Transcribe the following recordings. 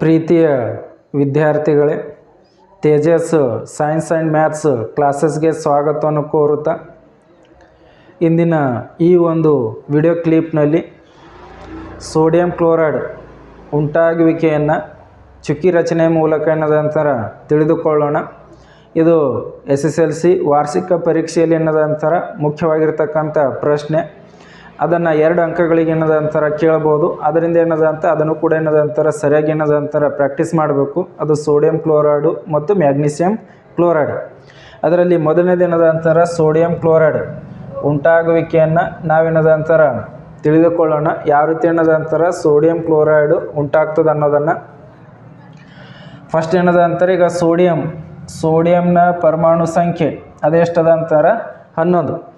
ಪ್ರೀತಿಯ ವಿದ್ಯಾರ್ಥಿಗಳೇ, Tejas science and maths ಕ್ಲಾಸಸ್ಗೆ ಸ್ವಾಗತವನ್ನು ಕೋರುತ್ತಾ ಇಂದಿನ ಈ ಒಂದು ವಿಡಿಯೋ ಕ್ಲಿಪ್ನಲ್ಲಿ ಸೋಡಿಯಂ ಕ್ಲೋರೈಡ್ ಉಂಟಾಗುವಿಕೆಯನ್ನು ಚುಕ್ಕಿ ರಚನೆ ಮೂಲಕ ಏನದಂತರ ತಿಳಿದುಕೊಳ್ಳೋಣ. ಇದು ಎಸ್ ಎಸ್ ಎಲ್ ಸಿ ವಾರ್ಷಿಕ ಪರೀಕ್ಷೆಯಲ್ಲಿ ಏನದಂತರ ಮುಖ್ಯವಾಗಿರ್ತಕ್ಕಂಥ ಪ್ರಶ್ನೆ. ಅದನ್ನು ಎರಡು ಅಂಕಗಳಿಗೆ ಏನದಂತರ ಕೇಳ್ಬೋದು. ಅದರಿಂದ ಏನದಂತ ಅದನ್ನು ಕೂಡ ಏನದಂತರ ಸರಿಯಾಗಿ ಏನದಂತರ ಪ್ರಾಕ್ಟೀಸ್ ಮಾಡಬೇಕು. ಅದು ಸೋಡಿಯಂ ಕ್ಲೋರೈಡು ಮತ್ತು ಮ್ಯಾಗ್ನೀಸಿಯಂ ಕ್ಲೋರೈಡ್ ಅದರಲ್ಲಿ ಮೊದಲನೇದು ಏನದಂತರ ಸೋಡಿಯಂ ಕ್ಲೋರೈಡ್ ಉಂಟಾಗುವಿಕೆಯನ್ನು ನಾವೇನದ ಅಂತಾರೆ ತಿಳಿದುಕೊಳ್ಳೋಣ. ಯಾವ ರೀತಿ ಏನದಂತರ ಸೋಡಿಯಂ ಕ್ಲೋರೈಡು ಉಂಟಾಗ್ತದೆ ಅನ್ನೋದನ್ನು. ಫಸ್ಟ್ ಏನದ ಅಂತಾರೆ ಈಗ ಸೋಡಿಯಂ ಸೋಡಿಯಂನ ಪರಮಾಣು ಸಂಖ್ಯೆ. ಅದೆಷ್ಟದ ಅಂತಾರೆ? ಹನ್ನೊಂದು.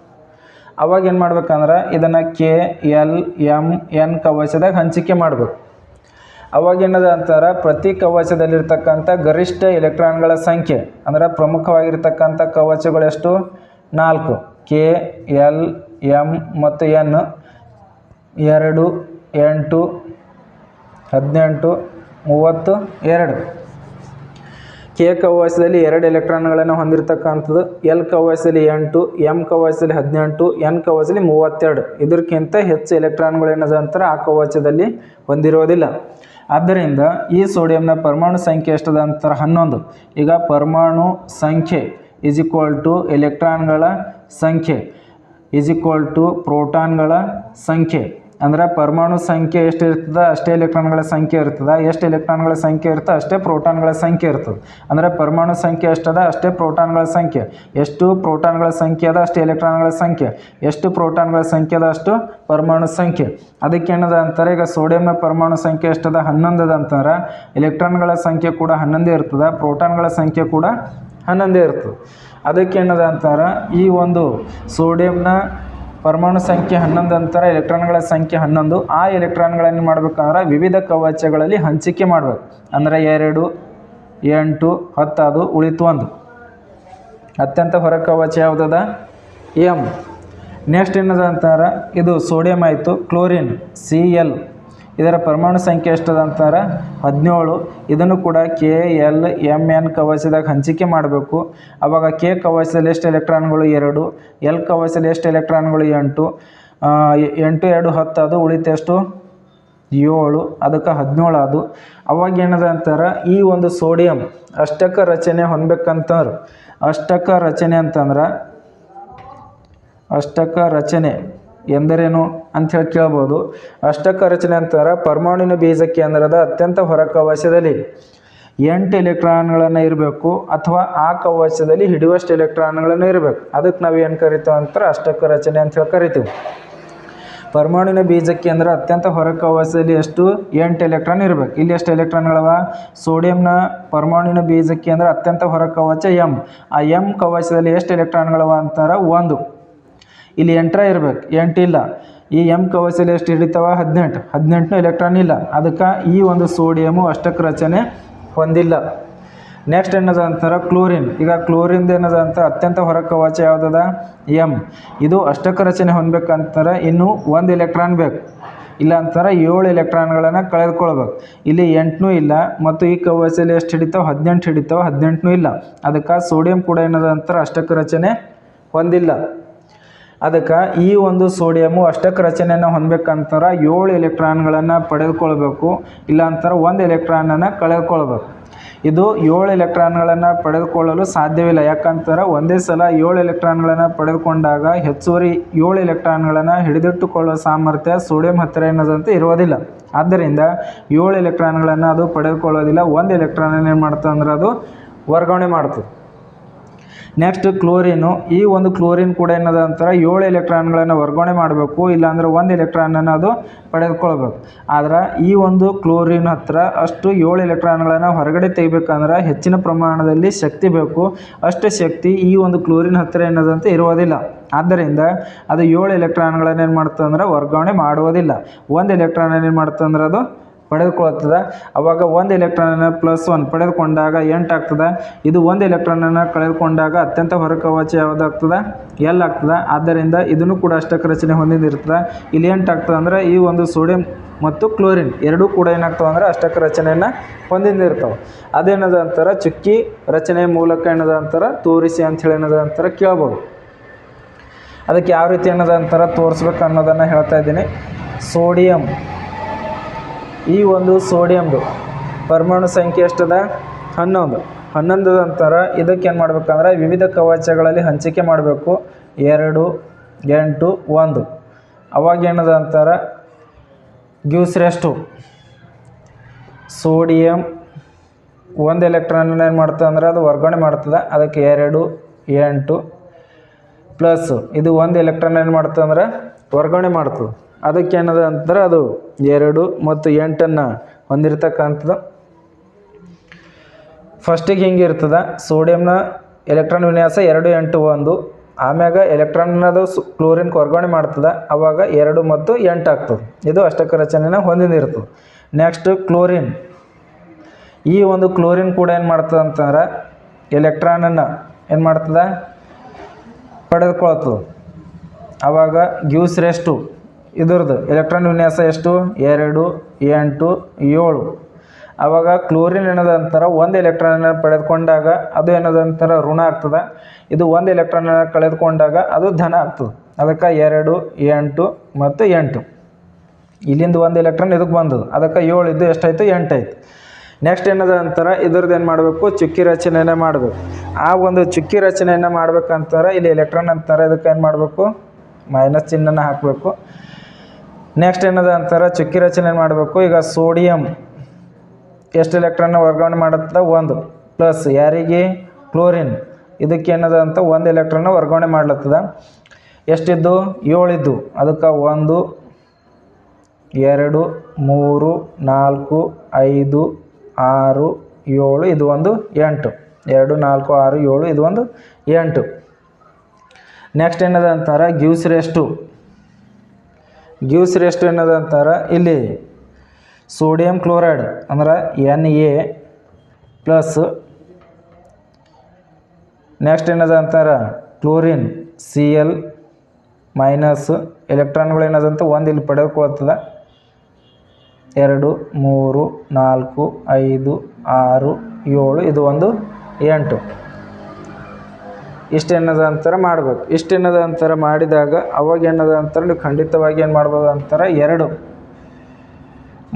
ಅವಾಗ ಏನು ಮಾಡ್ಬೇಕಂದ್ರೆ ಇದನ್ನು ಕೆ ಎಲ್ ಎಂ ಎನ್ ಕವಚದಾಗ ಹಂಚಿಕೆ ಮಾಡಬೇಕು. ಅವಾಗ ಏನದ ಅಂತಾರೆ, ಪ್ರತಿ ಕವಚದಲ್ಲಿರ್ತಕ್ಕಂಥ ಗರಿಷ್ಠ ಎಲೆಕ್ಟ್ರಾನ್ಗಳ ಸಂಖ್ಯೆ, ಅಂದರೆ ಪ್ರಮುಖವಾಗಿರ್ತಕ್ಕಂಥ ಕವಚಗಳೆಷ್ಟು ನಾಲ್ಕು. ಕೆ ಎಲ್ ಎಂ ಮತ್ತು ಎನ್ ಎರಡು, ಎಂಟು, ಹದಿನೆಂಟು, ಮೂವತ್ತು, ಎರಡು. ಕೆ ಕವಾಯಸದಲ್ಲಿ ಎರಡು ಎಲೆಕ್ಟ್ರಾನ್ಗಳನ್ನು ಹೊಂದಿರತಕ್ಕಂಥದ್ದು. ಎಲ್ ಕವಚದಲ್ಲಿ ಎಂಟು ಎಂ ಕವಚದಲ್ಲಿ ಹದಿನೆಂಟು, ಎನ್ ಕವಚದಲ್ಲಿ ಮೂವತ್ತೆರಡು. ಇದಕ್ಕಿಂತ ಹೆಚ್ಚು ಎಲೆಕ್ಟ್ರಾನ್ಗಳು ಏನದ ಅಂತಾರೆ ಆ ಕವಚದಲ್ಲಿ ಹೊಂದಿರೋದಿಲ್ಲ. ಆದ್ದರಿಂದ ಈ ಸೋಡಿಯಂನ ಪರಮಾಣು ಸಂಖ್ಯೆ ಎಷ್ಟದ ಅಂತಾರೆ ಹನ್ನೊಂದು. ಈಗ ಪರಮಾಣು ಸಂಖ್ಯೆ ಇಸ್ ಈಕ್ವಲ್ ಟು ಎಲೆಕ್ಟ್ರಾನ್ಗಳ ಸಂಖ್ಯೆ ಇಸ್ ಈಕ್ವಲ್ ಟು ಪ್ರೋಟಾನ್ಗಳ ಸಂಖ್ಯೆ. ಅಂದರೆ ಪರಮಾಣು ಸಂಖ್ಯೆ ಎಷ್ಟು ಇರ್ತದೆ, ಅಷ್ಟೇ ಎಲೆಕ್ಟ್ರಾನ್ಗಳ ಸಂಖ್ಯೆ ಇರ್ತದೆ, ಎಷ್ಟು ಎಲೆಕ್ಟ್ರಾನ್ಗಳ ಸಂಖ್ಯೆ ಇರ್ತದೆ, ಅಷ್ಟೇ ಪ್ರೋಟಾನ್ಗಳ ಸಂಖ್ಯೆ ಇರ್ತದೆ. ಅಂದರೆ ಪರಮಾಣು ಸಂಖ್ಯೆ ಎಷ್ಟದ, ಅಷ್ಟೇ ಪ್ರೋಟಾನ್ಗಳ ಸಂಖ್ಯೆ. ಎಷ್ಟು ಪ್ರೋಟಾನ್ಗಳ ಸಂಖ್ಯೆ ಅದ, ಅಷ್ಟೇ ಎಲೆಕ್ಟ್ರಾನ್ಗಳ ಸಂಖ್ಯೆ. ಎಷ್ಟು ಪ್ರೋಟಾನ್ಗಳ ಸಂಖ್ಯೆ ಅದ, ಅಷ್ಟು ಪರಮಾಣು ಸಂಖ್ಯೆ. ಅದಕ್ಕೆ ಏನದ ಅಂತಾರೆ, ಈಗ ಸೋಡಿಯಂನ ಪರಮಾಣು ಸಂಖ್ಯೆ ಎಷ್ಟದ ಹನ್ನೊಂದದ ಅಂತಂದ್ರೆ ಎಲೆಕ್ಟ್ರಾನ್ಗಳ ಸಂಖ್ಯೆ ಕೂಡ ಹನ್ನೊಂದೇ ಇರ್ತದೆ, ಪ್ರೋಟಾನ್ಗಳ ಸಂಖ್ಯೆ ಕೂಡ ಹನ್ನೊಂದೇ ಇರ್ತದೆ. ಅದಕ್ಕೆ ಏನದ ಅಂತಾರೆ, ಈ ಒಂದು ಸೋಡಿಯಂನ ಪರಮಾಣು ಸಂಖ್ಯೆ ಹನ್ನೊಂದು ಅಂತಾರೆ ಎಲೆಕ್ಟ್ರಾನ್ಗಳ ಸಂಖ್ಯೆ ಹನ್ನೊಂದು. ಆ ಎಲೆಕ್ಟ್ರಾನ್ಗಳನ್ನು ಮಾಡ್ಬೇಕಂದ್ರೆ ವಿವಿಧ ಕವಚಗಳಲ್ಲಿ ಹಂಚಿಕೆ ಮಾಡಬೇಕು. ಅಂದರೆ ಎರಡು, ಎಂಟು ಹತ್ತು ಅದು ಉಳಿತು ಒಂದು. ಅತ್ಯಂತ ಹೊರ ಕವಚ ಯಾವುದದ? ಎಂ. ನೆಕ್ಸ್ಟ್ ಏನದ ಅಂತಾರೆ? ಇದು ಸೋಡಿಯಂ ಆಯಿತು, ಕ್ಲೋರಿನ್, ಸಿ ಎಲ್. ಇದರ ಪರಮಾಣು ಸಂಖ್ಯೆ ಎಷ್ಟದ ಅಂತಾರೆ? ಹದಿನೇಳು. ಇದನ್ನು ಕೂಡ ಕೆ ಎಲ್ ಎಂ ಎನ್ ಕವಚದಾಗ ಹಂಚಿಕೆ ಮಾಡಬೇಕು. ಆವಾಗ ಕೆ ಕವಚದಲ್ಲಿ ಎಷ್ಟು ಎಲೆಕ್ಟ್ರಾನ್ಗಳು? ಎರಡು. ಎಲ್ ಕವಚದಲ್ಲಿ ಎಷ್ಟು ಎಲೆಕ್ಟ್ರಾನ್ಗಳು? ಎಂಟು. ಎಂಟು, ಎರಡು, ಹತ್ತು, ಅದು ಉಳಿತೆಷ್ಟು ಏಳು. ಅದಕ್ಕೆ ಹದಿನೇಳು ಅದು. ಅವಾಗ ಏನದ ಅಂತಾರೆ? ಈ ಒಂದು ಸೋಡಿಯಂ ಅಷ್ಟಕ ರಚನೆ ಹೊಂದಬೇಕಂತಾರೆ ಅಷ್ಟಕ ರಚನೆ ಅಂತಂದ್ರೆ ಅಷ್ಟಕ ರಚನೆ. ಎಂದರೇನು ಅಂತ ಹೇಳಿ ಕೇಳ್ಬೋದು. ಅಷ್ಟಕ ರಚನೆ ಅಂತಾರೆ ಪರಮಾಣುವಿನ ಬೀಜ ಕೇಂದ್ರದ ಅತ್ಯಂತ ಹೊರ ಕವಚದಲ್ಲಿ ಎಂಟು ಎಲೆಕ್ಟ್ರಾನ್ಗಳನ್ನು ಇರಬೇಕು ಅಥವಾ ಆ ಕವಚದಲ್ಲಿ ಹಿಡಿಯುವಷ್ಟು ಎಲೆಕ್ಟ್ರಾನ್ಗಳನ್ನು ಇರಬೇಕು. ಅದಕ್ಕೆ ನಾವು ಏನು ಕರಿತೀವಿ ಅಂತಾರೆ ಅಷ್ಟಕ ರಚನೆ ಅಂತ ಹೇಳಿ ಕರಿತೀವಿ. ಪರಮಾಣುವಿನ ಬೀಜಕ್ಕೆ ಅಂದರೆ ಅತ್ಯಂತ ಹೊರ ಕವಚದಲ್ಲಿ ಎಷ್ಟು? ಎಂಟು ಎಲೆಕ್ಟ್ರಾನ್ ಇರಬೇಕು. ಇಲ್ಲಿ ಎಷ್ಟು ಎಲೆಕ್ಟ್ರಾನ್ಗಳವ? ಸೋಡಿಯಂನ ಪರಮಾಣುವಿನ ಬೀಜಕ್ಕೆ ಅಂದರೆ ಅತ್ಯಂತ ಹೊರ ಕವಚ ಎಂ ಆ ಎಂ ಕವಚದಲ್ಲಿ ಎಷ್ಟು ಎಲೆಕ್ಟ್ರಾನ್ಗಳವ ಅಂತಾರೆ? ಒಂದು. ಇಲ್ಲಿ ಎಂಟ್ರ ಇರ್ಬೇಕು. ಎಂಟು ಇಲ್ಲ. ಈ ಎಂ ಕವಚದಲ್ಲಿ ಎಷ್ಟು ಹಿಡಿತಾವ? ಹದಿನೆಂಟು. ಹದಿನೆಂಟು ಎಲೆಕ್ಟ್ರಾನ್ ಇಲ್ಲ. ಅದಕ್ಕೆ ಈ ಒಂದು ಸೋಡಿಯಮು ಅಷ್ಟಕ್ಕೆ ರಚನೆ ಹೊಂದಿಲ್ಲ. ನೆಕ್ಸ್ಟ್ ಏನದ ಅಂತಂದ್ರೆ ಕ್ಲೋರಿನ್ ಈಗ ಕ್ಲೋರಿನ್ದು ಏನದ ಅಂತ ಅತ್ಯಂತ ಹೊರ ಕವಚ ಯಾವುದದ? ಎಂ ಇದು ಅಷ್ಟಕ್ಕೆ ರಚನೆ ಹೊಂದಬೇಕಂತಾರೆ ಇನ್ನು ಒಂದು ಎಲೆಕ್ಟ್ರಾನ್ ಬೇಕು. ಇಲ್ಲ ಅಂತಂದ್ರೆ ಏಳು ಎಲೆಕ್ಟ್ರಾನ್ಗಳನ್ನು ಕಳೆದುಕೊಳ್ಬೇಕು. ಇಲ್ಲಿ ಎಂಟನೂ ಇಲ್ಲ. ಮತ್ತು ಈ ಕವಚದಲ್ಲಿ ಎಷ್ಟು ಹಿಡಿತಾವೆ? ಹದಿನೆಂಟು ಹಿಡಿತಾವೆ. ಹದಿನೆಂಟನೂ ಇಲ್ಲ. ಅದಕ್ಕೆ ಸೋಡಿಯಂ ಕೂಡ ಏನದ ಅಂತಾರೆ ಅಷ್ಟಕ ರಚನೆ ಹೊಂದಿಲ್ಲ. ಅದಕ್ಕೆ ಈ ಒಂದು ಸೋಡಿಯಮು ಅಷ್ಟಕ್ಕೆ ರಚನೆಯನ್ನು ಹೊಂದಬೇಕಂತಾರೆ ಏಳು ಎಲೆಕ್ಟ್ರಾನ್ಗಳನ್ನು ಪಡೆದುಕೊಳ್ಬೇಕು ಇಲ್ಲ ಅಂತಾರೆ ಒಂದು ಎಲೆಕ್ಟ್ರಾನನ್ನು ಕಳೆದುಕೊಳ್ಬೇಕು. ಇದು ಏಳು ಎಲೆಕ್ಟ್ರಾನ್ಗಳನ್ನು ಪಡೆದುಕೊಳ್ಳಲು ಸಾಧ್ಯವಿಲ್ಲ. ಯಾಕಂತಾರೆ ಒಂದೇ ಸಲ ಏಳು ಎಲೆಕ್ಟ್ರಾನ್ಗಳನ್ನು ಪಡೆದುಕೊಂಡಾಗ ಹೆಚ್ಚುವರಿ ಏಳು ಎಲೆಕ್ಟ್ರಾನ್ಗಳನ್ನು ಹಿಡಿದಿಟ್ಟುಕೊಳ್ಳುವ ಸಾಮರ್ಥ್ಯ ಸೋಡಿಯಂ ಹತ್ತಿರ ಏನದಂತೆ ಇರೋದಿಲ್ಲ ಆದ್ದರಿಂದ ಏಳು ಎಲೆಕ್ಟ್ರಾನ್ಗಳನ್ನು ಅದು ಪಡೆದುಕೊಳ್ಳೋದಿಲ್ಲ. ಒಂದು ಎಲೆಕ್ಟ್ರಾನನ್ನು ಏನು ಮಾಡ್ತದೆ ಅಂದ್ರೆ ಅದು ವರ್ಗಾವಣೆ ಮಾಡ್ತದೆ. ನೆಕ್ಸ್ಟ್ ಕ್ಲೋರಿನು ಈ ಒಂದು ಕ್ಲೋರಿನ್ ಕೂಡ ಏನದ ಅಂತಾರೆ ಏಳು ಎಲೆಕ್ಟ್ರಾನ್ಗಳನ್ನು ವರ್ಗಾವಣೆ ಮಾಡಬೇಕು, ಇಲ್ಲಾಂದ್ರೆ ಒಂದು ಎಲೆಕ್ಟ್ರಾನನ್ನು ಅದು ಪಡೆದುಕೊಳ್ಬೇಕು. ಆದ್ರೆ ಈ ಒಂದು ಕ್ಲೋರಿನ್ ಹತ್ರ ಅಷ್ಟು ಏಳು ಎಲೆಕ್ಟ್ರಾನ್ಗಳನ್ನು ಹೊರಗಡೆ ತೆಗಿಬೇಕಂದ್ರೆ ಹೆಚ್ಚಿನ ಪ್ರಮಾಣದಲ್ಲಿ ಶಕ್ತಿ ಬೇಕು. ಅಷ್ಟು ಶಕ್ತಿ ಈ ಒಂದು ಕ್ಲೋರಿನ್ ಹತ್ತಿರ ಏನದಂತೆ ಇರುವುದಿಲ್ಲ. ಆದ್ದರಿಂದ ಅದು ಏಳು ಎಲೆಕ್ಟ್ರಾನ್ಗಳನ್ನು ಏನು ಮಾಡ್ತಂದ್ರೆ ವರ್ಗಾವಣೆ ಮಾಡುವುದಿಲ್ಲ. ಒಂದು ಎಲೆಕ್ಟ್ರಾನ್ ಏನು ಮಾಡ್ತಂದ್ರೆ ಅದು ಪಡೆದುಕೊಳ್ಳುತ್ತದೆ. ಅವಾಗ ಒಂದು ಎಲೆಕ್ಟ್ರಾನನ್ನು ಪ್ಲಸ್ ಒನ್ ಪಡೆದುಕೊಂಡಾಗ ಎಂಟಾಗ್ತದೆ ಇದು ಒಂದು ಎಲೆಕ್ಟ್ರಾನನ್ನು ಕಳೆದುಕೊಂಡಾಗ ಅತ್ಯಂತ ಹೊರ ಕವಚ ಯಾವುದಾಗ್ತದೆ ಎಲ್ ಆಗ್ತದೆ. ಆದ್ದರಿಂದ ಇದನ್ನು ಕೂಡ ಅಷ್ಟಕ ರಚನೆ ಹೊಂದಿದಿರ್ತದೆ. ಇಲ್ಲಿ ಎಂಟು ಆಗ್ತದೆ ಅಂದರೆ ಈ ಒಂದು ಸೋಡಿಯಂ ಮತ್ತು ಕ್ಲೋರಿನ್ ಎರಡೂ ಕೂಡ ಏನಾಗ್ತವೆ ಅಂದ್ರೆ ಅಷ್ಟಕ ರಚನೆಯನ್ನು ಹೊಂದಿದ್ದಿರ್ತವೆ ಅದೇನದ ಅಂತಾರೆ? ಚುಕ್ಕಿ ರಚನೆ ಮೂಲಕ ಏನದ ಅಂತಾರೆ? ತೋರಿಸಿ ಅಂಥೇಳಿ ಏನದ ಅಂತಾರೆ ಕೇಳ್ಬೋದು. ಅದಕ್ಕೆ ಯಾವ ರೀತಿ ಏನದ ಅಂತಾರೆ ತೋರಿಸ್ಬೇಕು ಅನ್ನೋದನ್ನು ಹೇಳ್ತಾ ಇದ್ದೀನಿ. ಸೋಡಿಯಂ ಈ ಒಂದು ಸೋಡಿಯಮ್ದು ಪರಮಾಣು ಸಂಖ್ಯೆ ಎಷ್ಟದ? ಹನ್ನೊಂದು. ಹನ್ನೊಂದು ನಂತರ ಇದಕ್ಕೆ ಏನು ಮಾಡ್ಬೇಕಂದ್ರೆ ವಿವಿಧ ಕವಚಗಳಲ್ಲಿ ಹಂಚಿಕೆ ಮಾಡಬೇಕು. ಎರಡು, ಎಂಟು, ಒಂದು. ಅವಾಗ ಏನದ ಅಂತಾರೆ ಗ್ಯೂಸ್ರೆಷ್ಟು ಸೋಡಿಯಂ ಒಂದು ಎಲೆಕ್ಟ್ರಾನ್ ಏನು ಮಾಡ್ತದೆ ಅಂದ್ರೆ ಅದು ವರ್ಗಾವಣೆ ಮಾಡ್ತದೆ. ಅದಕ್ಕೆ ಎರಡು, ಎಂಟು ಪ್ಲಸ್ ಇದು ಒಂದು ಎಲೆಕ್ಟ್ರಾನ್ ಏನು ಮಾಡ್ತದೆ ಅಂದ್ರೆ ವರ್ಗಾವಣೆ ಮಾಡ್ತದೆ. ಅದಕ್ಕೆ ಏನದ ಅಂತಂದ್ರೆ ಅದು ಎರಡು ಮತ್ತು ಎಂಟನ್ನು ಹೊಂದಿರತಕ್ಕಂಥದ್ದು. ಫಸ್ಟಿಗೆ ಹಿಂಗೆ ಇರ್ತದೆ? ಸೋಡಿಯಂನ ಎಲೆಕ್ಟ್ರಾನ್ ವಿನ್ಯಾಸ ಎರಡು, ಎಂಟು, ಒಂದು. ಆಮ್ಯಾಗ ಎಲೆಕ್ಟ್ರಾನ್ನದು ಸು ಕ್ಲೋರಿನ್ ವರ್ಗಾವಣೆ ಮಾಡ್ತದೆ. ಅವಾಗ ಎರಡು ಮತ್ತು ಎಂಟು ಆಗ್ತದೆ. ಇದು ಅಷ್ಟಕ ರಚನೆನ ಹೊಂದಿದಿರ್ತದೆ ನೆಕ್ಸ್ಟ್ ಕ್ಲೋರಿನ್. ಈ ಒಂದು ಕ್ಲೋರಿನ್ ಕೂಡ ಏನು ಮಾಡ್ತದೆ ಅಂತಂದ್ರೆ ಎಲೆಕ್ಟ್ರಾನನ್ನು ಏನು ಮಾಡ್ತದೆ? ಪಡೆದುಕೊಳ್ತದೆ. ಆವಾಗ ಗ್ಯೂಸ್ ರೆಸ್ಟು ಇದ್ರದ್ದು ಎಲೆಕ್ಟ್ರಾನ್ ವಿನ್ಯಾಸ ಎಷ್ಟು? ಎರಡು, ಎಂಟು, ಏಳು. ಆವಾಗ ಕ್ಲೋರಿನ್ ಏನದ ಅಂತಾರೆ ಒಂದು ಎಲೆಕ್ಟ್ರಾನನ್ನು ಪಡೆದುಕೊಂಡಾಗ ಅದು ಏನದ ಅಂತಾರೆ ಋಣ ಆಗ್ತದೆ. ಇದು ಒಂದು ಎಲೆಕ್ಟ್ರಾನನ್ನು ಕಳೆದುಕೊಂಡಾಗ ಅದು ಧನ ಆಗ್ತದೆ. ಅದಕ್ಕೆ ಎರಡು, ಎಂಟು ಮತ್ತು ಎಂಟು. ಇಲ್ಲಿಂದ ಒಂದು ಎಲೆಕ್ಟ್ರಾನ್ ಇದಕ್ಕೆ ಬಂದದು ಅದಕ್ಕೆ ಏಳು ಇದ್ದು ಎಷ್ಟಾಯಿತು? ಎಂಟಾಯ್ತು ನೆಕ್ಸ್ಟ್ ಏನದ ಅಂತಾರೆ ಇದ್ರದ್ದು ಏನು ಮಾಡಬೇಕು? ಚುಕ್ಕಿ ರಚನೆಯನ್ನು ಮಾಡಬೇಕು. ಆ ಒಂದು ಚುಕ್ಕಿ ರಚನೆಯನ್ನು ಮಾಡ್ಬೇಕಂತಾರೆ ಇಲ್ಲಿ ಎಲೆಕ್ಟ್ರಾನ್ ಅಂತಾರೆ ಇದಕ್ಕೆ ಏನು ಮಾಡಬೇಕು? ಮೈನಸ್ ಚಿಹ್ನನ ಹಾಕಬೇಕು. ನೆಕ್ಸ್ಟ್ ಏನದ ಅಂತಾರೆ? ಚುಕ್ಕಿ ರಚನೆ ಮಾಡಬೇಕು. ಈಗ ಸೋಡಿಯಂ ಎಷ್ಟು ಎಲೆಕ್ಟ್ರಾನ್ ವರ್ಗಾವಣೆ ಮಾಡುತ್ತೆ? ಒಂದು. ಪ್ಲಸ್ ಯಾರಿಗೆ? ಕ್ಲೋರಿನ್ ಇದಕ್ಕೆ ಏನದ ಅಂತ? ಒಂದು ಎಲೆಕ್ಟ್ರಾನ್ ವರ್ಗಾವಣೆ ಮಾಡ್ಲತ್ತದ. ಎಷ್ಟಿದ್ದು? ಏಳಿದ್ದು. ಅದಕ್ಕೆ ಒಂದು, ಎರಡು, ಮೂರು, ನಾಲ್ಕು, ಐದು, ಆರು, ಏಳು, ಇದು ಒಂದು ಎಂಟು. ಎರಡು, ನಾಲ್ಕು, ಆರು, ಏಳು, ಇದು ಒಂದು ಎಂಟು. ನೆಕ್ಸ್ಟ್ ಏನದ ಅಂತಾರೆ? ಗ್ಯೂಸ್ ರೆಸ್ಟು ಗ್ಯೂಸ್ ರೆಸ್ಟ್ ಏನದ ಅಂತಾರೆ? ಇಲ್ಲಿ ಸೋಡಿಯಂ ಕ್ಲೋರೈಡ್ ಅಂದ್ರೆ ಎನ್ ಎ ಪ್ಲಸ್ ನೆಕ್ಸ್ಟ್ ಏನದ ಅಂತಾರೆ? ಕ್ಲೋರಿನ್ ಸಿ ಎಲ್ ಮೈನಸ್ ಎಲೆಕ್ಟ್ರಾನ್ಗಳು ಏನದಂತ ಒಂದು ಇಲ್ಲಿ ಪಡೆದುಕೊಳ್ತದೆ. ಎರಡು, ಮೂರು, ನಾಲ್ಕು, ಐದು, ಆರು, ಏಳು, ಇದು ಒಂದು ಎಂಟು. ಇಷ್ಟು ಏನದ ಅಂತರ ಮಾಡ್ಬೇಕು. ಇಷ್ಟು ಏನದ ಅಂತರ ಮಾಡಿದಾಗ ಅವಾಗ ಏನದ ಅಂತಾರೆ ನೀವು ಖಂಡಿತವಾಗಿ ಏನು ಮಾಡ್ಬೋದು ಅಂತಾರೆ ಎರಡು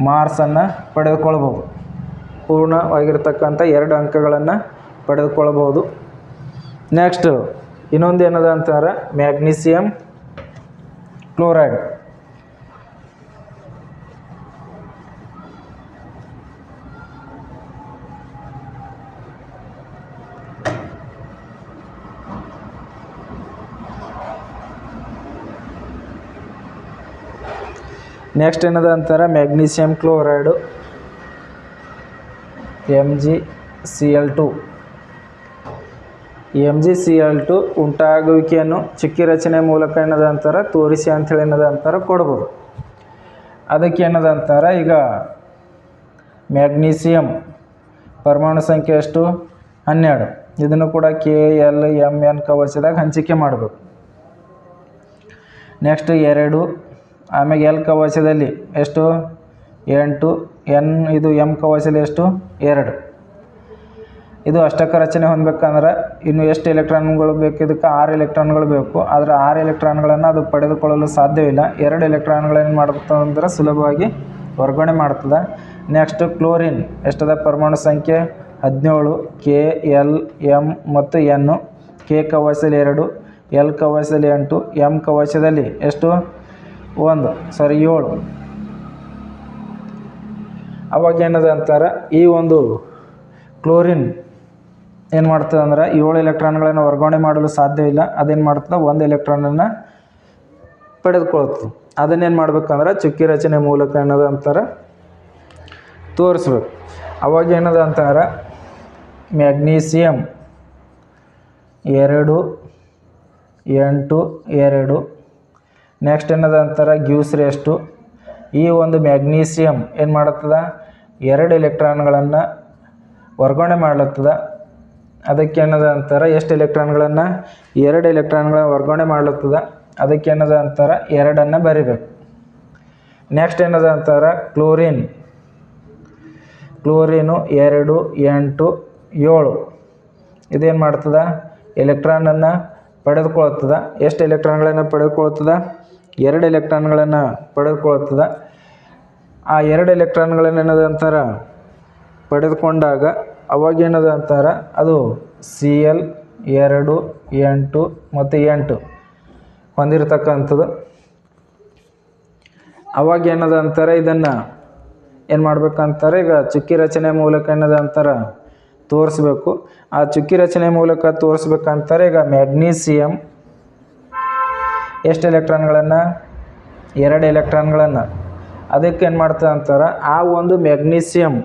ಮಾರ್ಕ್ಸನ್ನು ಪಡೆದುಕೊಳ್ಬೋದು. ಪೂರ್ಣವಾಗಿರ್ತಕ್ಕಂಥ ಎರಡು ಅಂಕಗಳನ್ನು ಪಡೆದುಕೊಳ್ಬೋದು. ನೆಕ್ಸ್ಟು ಇನ್ನೊಂದು ಏನದ ಅಂತಾರೆ ಮ್ಯಾಗ್ನೀಸಿಯಮ್ ಕ್ಲೋರೈಡ್. ನೆಕ್ಸ್ಟ್ ಏನದ ಅಂತಾರೆ? Magnesium chloride M G C L two M G C L two ಉಂಟಾಗುವಿಕೆಯನ್ನು ಚಿಕ್ಕಿ ರಚನೆ ಮೂಲಕ ಏನದ ಅಂತಾರೆ? ತೋರಿಸಿ ಅಂಥೇಳಿ ಏನದ ಅಂತಾರೆ? ಕೊಡ್ಬೋದು. ಅದಕ್ಕೆ ಏನದ ಅಂತಾರೆ? ಈಗ ಮ್ಯಾಗ್ನೀಸಿಯಂ ಪರಮಾಣು ಸಂಖ್ಯೆ ಎಷ್ಟು? ಹನ್ನೆರಡು. ಇದನ್ನು ಕೂಡ ಕೆ ಎಲ್ ಎಂ ಎನ್ ಕವಚದಾಗ ಹಂಚಿಕೆ ಮಾಡಬೇಕು. ನೆಕ್ಸ್ಟ್ ಎರಡು. ಆಮೇಲೆ ಎಲ್ ಕವಚದಲ್ಲಿ ಎಷ್ಟು? ಎಂಟು. ಎನ್ ಇದು ಎಂ ಕವಚದಲ್ಲಿ ಎಷ್ಟು? ಎರಡು. ಇದು ಅಷ್ಟಕ ರಚನೆ ಹೊಂದಬೇಕಂದ್ರೆ ಇನ್ನು ಎಷ್ಟು ಎಲೆಕ್ಟ್ರಾನ್ಗಳು ಬೇಕು? ಇದಕ್ಕೆ ಆರು ಎಲೆಕ್ಟ್ರಾನ್ಗಳು ಬೇಕು. ಆದರೆ ಆರು ಎಲೆಕ್ಟ್ರಾನ್ಗಳನ್ನು ಅದು ಪಡೆದುಕೊಳ್ಳಲು ಸಾಧ್ಯವಿಲ್ಲ. ಎರಡು ಎಲೆಕ್ಟ್ರಾನ್ಗಳೇನು ಅಂದ್ರೆ ಸುಲಭವಾಗಿ ವರ್ಗಾವಣೆ ಮಾಡ್ತದೆ. ನೆಕ್ಸ್ಟ್ ಕ್ಲೋರಿನ್ ಎಷ್ಟದ ಪರಮಾಣು ಸಂಖ್ಯೆ? ಹದಿನೇಳು. ಕೆ ಎಲ್ ಎಂ ಮತ್ತು ಎನ್ನು ಕೆ ಕವಚದಲ್ಲಿ ಎರಡು ಎಲ್ ಕವಚದಲ್ಲಿ ಎಂಟು ಎಂ ಕವಚದಲ್ಲಿ ಎಷ್ಟು? ಒಂದು, ಸರಿ, ಏಳು. ಅವಾಗ ಏನದ ಅಂತಾರೆ, ಈ ಒಂದು ಕ್ಲೋರಿನ್ ಏನು ಮಾಡ್ತದೆ ಅಂದ್ರೆ ಏಳು ಎಲೆಕ್ಟ್ರಾನ್ಗಳನ್ನು ವರ್ಗಾವಣೆ ಮಾಡಲು ಸಾಧ್ಯವಿಲ್ಲ ಅದೇನು ಮಾಡ್ತದೆ, ಒಂದು ಎಲೆಕ್ಟ್ರಾನನ್ನು ಪಡೆದುಕೊಳ್ತದೆ. ಅದನ್ನೇನು ಮಾಡ್ಬೇಕಂದ್ರೆ, ಚುಕ್ಕಿ ರಚನೆ ಮೂಲಕ ಏನದ ಅಂತಾರೆ, ತೋರಿಸ್ಬೇಕು. ಅವಾಗ ಏನದ ಅಂತಾರೆ, ಮ್ಯಾಗ್ನೀಸಿಯಂ ಎರಡು, ಎಂಟು, ಎರಡು. ನೆಕ್ಸ್ಟ್ ಏನದ ಅಂತಾರ? ಗ್ಯೂಸ್ ರೇಸ್ಟು ಈ ಒಂದು ಮ್ಯಾಗ್ನೀಸಿಯಮ್ ಏನು ಮಾಡುತ್ತದೆ? ಎರಡು ಎಲೆಕ್ಟ್ರಾನ್ಗಳನ್ನು ವರ್ಗಾವಣೆ ಮಾಡ್ಲತ್ತದ. ಅದಕ್ಕೆ ಏನದ ಅಂತಾರೆ? ಎಷ್ಟು ಎಲೆಕ್ಟ್ರಾನ್ಗಳನ್ನು? ಎರಡು ಎಲೆಕ್ಟ್ರಾನ್ಗಳ ವರ್ಗಾವಣೆ ಮಾಡ್ಲತ್ತದ. ಅದಕ್ಕೆ ಏನದ ಅಂತಾರೆ? ಎರಡನ್ನು ಬರಿಬೇಕು. ನೆಕ್ಸ್ಟ್ ಏನದ ಅಂತಾರ? ಕ್ಲೋರಿನ್. ಕ್ಲೋರಿನು ಎರಡು, ಎಂಟು, ಏಳು. ಇದೇನು ಮಾಡ್ತದ ಎಲೆಕ್ಟ್ರಾನನ್ನು ಪಡೆದುಕೊಳ್ಳುತ್ತದೆ ಎಷ್ಟು ಎಲೆಕ್ಟ್ರಾನ್ಗಳನ್ನು ಪಡೆದುಕೊಳ್ತದೆ ಎರಡು ಎಲೆಕ್ಟ್ರಾನ್ಗಳನ್ನು ಪಡೆದುಕೊಳ್ಳುತ್ತದೆ. ಆ ಎರಡು ಎಲೆಕ್ಟ್ರಾನ್ಗಳನ್ನು ಏನದ ಅಂತಾರೆ? ಪಡೆದುಕೊಂಡಾಗ ಅವಾಗ ಏನದ ಅಂತಾರೆ? ಅದು ಸಿ ಎಲ್ ಎರಡು, ಎಂಟು ಮತ್ತು ಎಂಟು ಹೊಂದಿರತಕ್ಕಂಥದ್ದು. ಅವಾಗ ಏನದ ಅಂತಾರೆ? ಇದನ್ನು ಏನು ಮಾಡ್ಬೇಕಂತಾರೆ? ಈಗ ಚುಕ್ಕಿ ರಚನೆ ಮೂಲಕ ಏನದ ಅಂತಾರೆ? ತೋರಿಸ್ಬೇಕು. ಆ ಚುಕ್ಕಿ ರಚನೆ ಮೂಲಕ ತೋರಿಸ್ಬೇಕಂತಾರೆ. ಈಗ ಮ್ಯಾಗ್ನೀಸಿಯಮ್ ಎಷ್ಟು ಎಲೆಕ್ಟ್ರಾನ್ಗಳನ್ನು? ಎರಡು ಎಲೆಕ್ಟ್ರಾನ್ಗಳನ್ನು. ಅದಕ್ಕೆ ಏನು ಮಾಡ್ತದೆ ಅಂತಾರೆ, ಆ ಒಂದು ಮ್ಯಾಗ್ನೀಸಿಯಮ್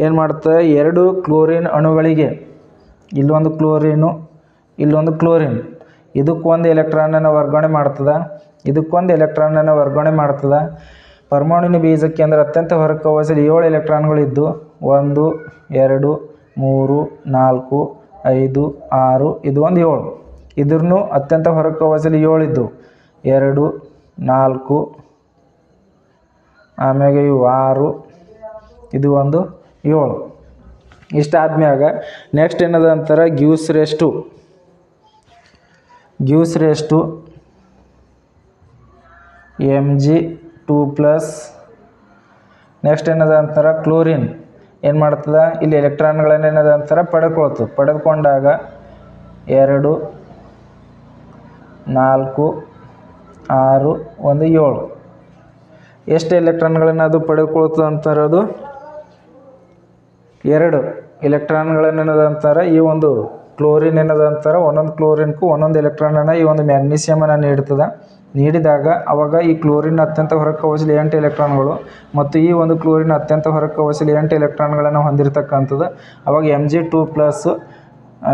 ಏನು ಮಾಡ್ತದೆ, ಎರಡು ಕ್ಲೋರಿನ್ ಅಣುಗಳಿಗೆ, ಇಲ್ಲೊಂದು ಕ್ಲೋರಿನು, ಇಲ್ಲೊಂದು ಕ್ಲೋರಿನ್. ಇದಕ್ಕೊಂದು ಎಲೆಕ್ಟ್ರಾನನ್ನು ವರ್ಗಾವಣೆ ಮಾಡ್ತದೆ. ಇದಕ್ಕೊಂದು ಎಲೆಕ್ಟ್ರಾನನ್ನು ವರ್ಗಾವಣೆ ಮಾಡ್ತದೆ. ಪರಮಾಣುವಿನ ಬೀಜಕ್ಕೆ ಅಂದರೆ ಅತ್ಯಂತ ಹೊರಕವಚದಲ್ಲಿ ಏಳು ಎಲೆಕ್ಟ್ರಾನ್ಗಳಿದ್ದು ಒಂದು, ಎರಡು, ಮೂರು, ನಾಲ್ಕು, ಐದು, ಆರು, ಇದು ಒಂದು ಏಳು. ಇದ್ರೂ ಅತ್ಯಂತ ಹೊರಕವಚದಲ್ಲಿ ಏಳಿದ್ದು ಎರಡು, ನಾಲ್ಕು, ಆಮ್ಯಾಗೆ ಇವು ಆರು, ಇದು ಒಂದು ಏಳು. ಇಷ್ಟಾದ್ಮ್ಯಾಗ ನೆಕ್ಸ್ಟ್ ಏನದ ಅಂತಾರೆ? Guess rest guess rest M G two plus next ಏನದ ಅಂತಾರೆ? ಕ್ಲೋರಿನ್. ಏನು ಮಾಡ್ತದೆ? ಇಲ್ಲಿ ಎಲೆಕ್ಟ್ರಾನ್ಗಳನ್ನು ಏನದ ಅಂತಾರೆ? ಪಡೆದುಕೊಳ್ತು ಪಡೆದುಕೊಂಡಾಗ ಎರಡು, ನಾಲ್ಕು ಆರು, ಒಂದು, ಏಳು. ಎಷ್ಟು ಎಲೆಕ್ಟ್ರಾನ್ಗಳನ್ನು ಅದು ಪಡೆದುಕೊಳ್ತದೆ ಅಂತಾರೆ ಅದು? ಎರಡು. ಎಲೆಕ್ಟ್ರಾನ್ಗಳನ್ನು ಏನದ ಅಂತಾರೆ? ಈ ಒಂದು ಕ್ಲೋರಿನ್ ಏನದ ಅಂತಾರೆ? ಒಂದೊಂದು ಕ್ಲೋರಿನ್ಗೂ ಒಂದೊಂದು ಎಲೆಕ್ಟ್ರಾನನ್ನು ಈ ಒಂದು ಮ್ಯಾಗ್ನೀಸಿಯಮನ್ನು ನೀಡ್ತದೆ. ನೀಡಿದಾಗ ಅವಾಗ ಈ ಕ್ಲೋರಿನ್ ಅತ್ಯಂತ ಹೊರಕವಚಲಿ ಎಂಟು ಎಲೆಕ್ಟ್ರಾನ್ಗಳು ಮತ್ತು ಈ ಒಂದು ಕ್ಲೋರಿನ್ ಅತ್ಯಂತ ಹೊರಕವಚಲಿ ಎಂಟು ಎಲೆಕ್ಟ್ರಾನ್ಗಳನ್ನು ಹೊಂದಿರತಕ್ಕಂಥದ್ದು. ಅವಾಗ ಎಂ ಜಿ ಟೂ ಪ್ಲಸ್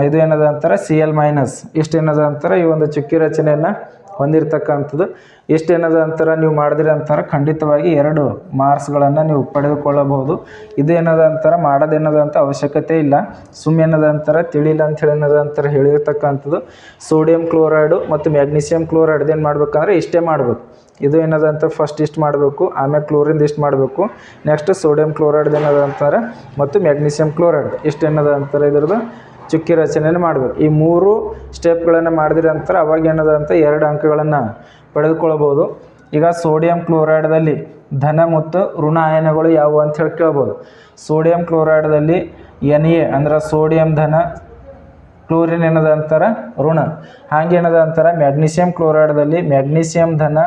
ಇದು ಏನದ ಅಂತಾರೆ? ಸಿ ಎಲ್ ಮೈನಸ್ ಇಷ್ಟು ಏನದ ಅಂತಾರೆ? ಈ ಒಂದು ಚುಕ್ಕಿ ರಚನೆಯನ್ನು ಹೊಂದಿರತಕ್ಕಂಥದ್ದು. ಇಷ್ಟೇನದ ಅಂತಾರೆ ನೀವು ಮಾಡಿದ್ರಿ ಅಂತಾರೆ ಖಂಡಿತವಾಗಿ ಎರಡು ಮಾರ್ಕ್ಸ್ಗಳನ್ನು ನೀವು ಪಡೆದುಕೊಳ್ಳಬಹುದು. ಇದೇನದ ಅಂತಾರೆ ಮಾಡೋದೇನದ ಅಂತ ಅವಶ್ಯಕತೆ ಇಲ್ಲ. ಸುಮ್ಮ ಏನದ ಅಂತಾರೆ ತಿಳಿಲ್ಲ ಅಂತ ಏನದ ಅಂತಾರೆ ಹೇಳಿರ್ತಕ್ಕಂಥದ್ದು. ಸೋಡಿಯಂ ಕ್ಲೋರೈಡು ಮತ್ತು ಮ್ಯಾಗ್ನೀಷಿಯಂ ಕ್ಲೋರೈಡ್ ಏನು ಮಾಡ್ಬೇಕಂದ್ರೆ ಇಷ್ಟೇ ಮಾಡಬೇಕು. ಇದು ಏನದ ಅಂತ ಫಸ್ಟ್ ಇಷ್ಟು ಮಾಡಬೇಕು, ಆಮೇಲೆ ಕ್ಲೋರಿನ್ ಇಷ್ಟು ಮಾಡಬೇಕು. ನೆಕ್ಸ್ಟ್ ಸೋಡಿಯಂ ಕ್ಲೋರೈಡ್ ಏನದ ಅಂತಾರೆ ಮತ್ತು ಮ್ಯಾಗ್ನೀಷಿಯಂ ಕ್ಲೋರೈಡ್. ಇಷ್ಟು ಏನದ ಅಂತಾರೆ ಇದ್ರದ್ದು? ಚುಕ್ಕಿ ರಚನೆಯನ್ನು ಮಾಡಬೇಕು. ಈ ಮೂರು ಸ್ಟೆಪ್ಗಳನ್ನು ಮಾಡಿದ್ರೆ ಅಂತಾರೆ ಅವಾಗ ಏನದ ಅಂತ ಎರಡು ಅಂಕಗಳನ್ನು ಪಡೆದುಕೊಳ್ಬೋದು ಈಗ ಸೋಡಿಯಂ ಕ್ಲೋರೈಡ್ದಲ್ಲಿ ಧನ ಮತ್ತು ಋಣ ಆಯನಗಳು ಯಾವುವು ಅಂತ ಹೇಳಿ ಕೇಳ್ಬೋದು. ಸೋಡಿಯಂ ಕ್ಲೋರೈಡ್ದಲ್ಲಿ ಎನ್ ಎ ಅಂದ್ರೆ ಸೋಡಿಯಂ ಧನ ಕ್ಲೋರಿನ್ ಏನದ ಅಂತಾರ ಋಣ. ಹಾಗೆ ಏನದ ಅಂತಾರೆ ಮ್ಯಾಗ್ನೀಷಿಯಂ ಕ್ಲೋರೈಡ್ದಲ್ಲಿ ಮ್ಯಾಗ್ನೀಷಿಯಂ ಧನ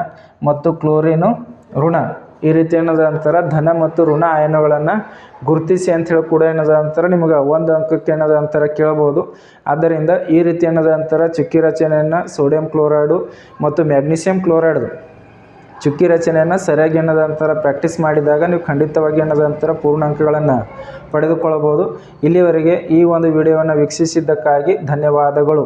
ಮತ್ತು ಕ್ಲೋರಿನು ಋಣ. ಈ ರೀತಿ ಏನದ ಅಂತಾರೆ ಧನ ಮತ್ತು ಋಣ ಆಯನಗಳನ್ನು ಗುರುತಿಸಿ ಅಂತ ಹೇಳಿ ಕೂಡ ಏನದ ಅಂತಾರೆ ನಿಮ್ಗೆ ಒಂದು ಅಂಕಕ್ಕೆ ಏನದ ಅಂತಾರೆ ಕೇಳ್ಬೋದು ಆದ್ದರಿಂದ ಈ ರೀತಿ ಏನದ ಅಂತಾರೆ ಚುಕ್ಕಿ ರಚನೆಯನ್ನು ಸೋಡಿಯಂ ಕ್ಲೋರೈಡು ಮತ್ತು ಮ್ಯಾಗ್ನೀಷಿಯಂ ಕ್ಲೋರೈಡ್ದು. ಚುಕ್ಕಿ ರಚನೆಯನ್ನು ಸರಿಯಾಗಿ ಏನದ ಅಂತಾರೆ ಪ್ರಾಕ್ಟೀಸ್ ಮಾಡಿದಾಗ ನೀವು ಖಂಡಿತವಾಗಿ ಏನದ ಅಂತಾರೆ ಪೂರ್ಣಾಂಕಗಳನ್ನು ಪಡೆದುಕೊಳ್ಳಬಹುದು. ಇಲ್ಲಿವರೆಗೆ ಈ ಒಂದು ವಿಡಿಯೋವನ್ನು ವೀಕ್ಷಿಸಿದ್ದಕ್ಕಾಗಿ ಧನ್ಯವಾದಗಳು.